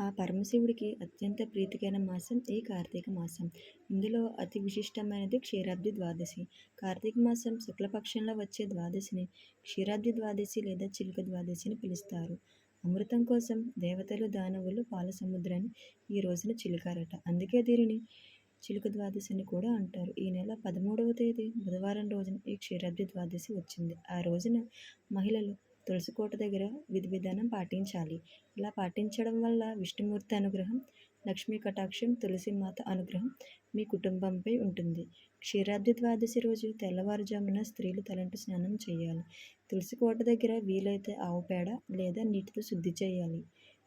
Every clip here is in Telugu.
ఆ పరమశివుడికి అత్యంత ప్రీతికైన మాసం ఈ కార్తీక మాసం. ఇందులో అతి విశిష్టమైనది క్షీరాబ్ది ద్వాదశి. కార్తీక మాసం శుక్లపక్షంలో వచ్చే ద్వాదశిని క్షీరాబ్ది ద్వాదశి లేదా చిలుక ద్వాదశి అని పిలుస్తారు. అమృతం కోసం దేవతలు దానవులు పాల సముద్రాన్ని ఈ రోజున చిలుకారట. అందుకే దీనిని చిలుక ద్వాదశిని కూడా అంటారు. ఈ నెల పదమూడవ తేదీ బుధవారం రోజున ఈ క్షీరాబ్ది ద్వాదశి వచ్చింది. ఆ రోజున మహిళలు తులసి కోట దగ్గర విధి విధానం పాటించాలి. ఇలా పాటించడం వల్ల విష్ణుమూర్తి అనుగ్రహం లక్ష్మీ కటాక్షం తులసి మాత అనుగ్రహం మీ కుటుంబంపై ఉంటుంది. క్షీరాబ్ది ద్వాదశి రోజు తెల్లవారుజామున స్త్రీలు తలంటు స్నానం చేయాలి. తులసి కోట దగ్గర వీలైతే ఆవు పేడ లేదా నీటితో శుద్ధి చేయాలి.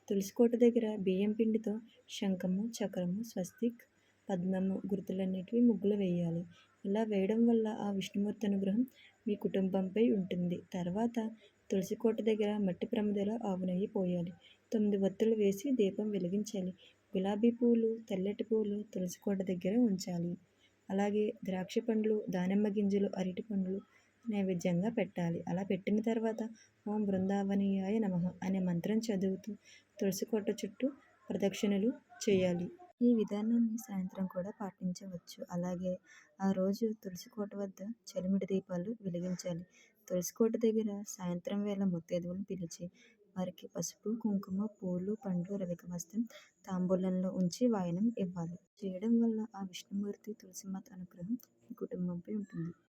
తులసి కోట దగ్గర బియ్యం పిండితో శంఖము చక్రము స్వస్తిక్ పద్మము గుర్తులన్నిటివి ముగ్గులు వేయాలి. ఇలా వేయడం వల్ల ఆ విష్ణుమూర్తి అనుగ్రహం మీ కుటుంబంపై ఉంటుంది. తర్వాత తులసి కోట దగ్గర మట్టి ప్రమిదలో ఆవు నెయ్యి పోయాలి. తొమ్మిది వత్తులు వేసి దీపం వెలిగించాలి. గులాబీ పూలు తెల్లటి పూలు తులసి కోట దగ్గర ఉంచాలి. అలాగే ద్రాక్ష పండ్లు దానిమ్మ గింజలు అరటి పండ్లు నైవేద్యంగా పెట్టాలి. అలా పెట్టిన తర్వాత ఓం బృందావనీయాయ నమ అనే మంత్రం చదువుతూ తులసి కోట చుట్టూ ప్రదక్షిణలు చేయాలి. ఈ విధానాన్ని సాయంత్రం కూడా పాటించవచ్చు. అలాగే ఆ రోజు తులసి కోట వద్ద చలిమిడి దీపాలు వెలిగించాలి. తులసి కోట దగ్గర సాయంత్రం వేళ ముత్తైదువులను పిలిచి వారికి పసుపు కుంకుమ పూలు పండ్లు రవిక వస్త్రం తాంబూలంలో ఉంచి వాయనం ఇవ్వాలి. చేయడం వల్ల ఆ విష్ణుమూర్తి తులసిమాత అనుగ్రహం మీ కుటుంబంపై ఉంటుంది.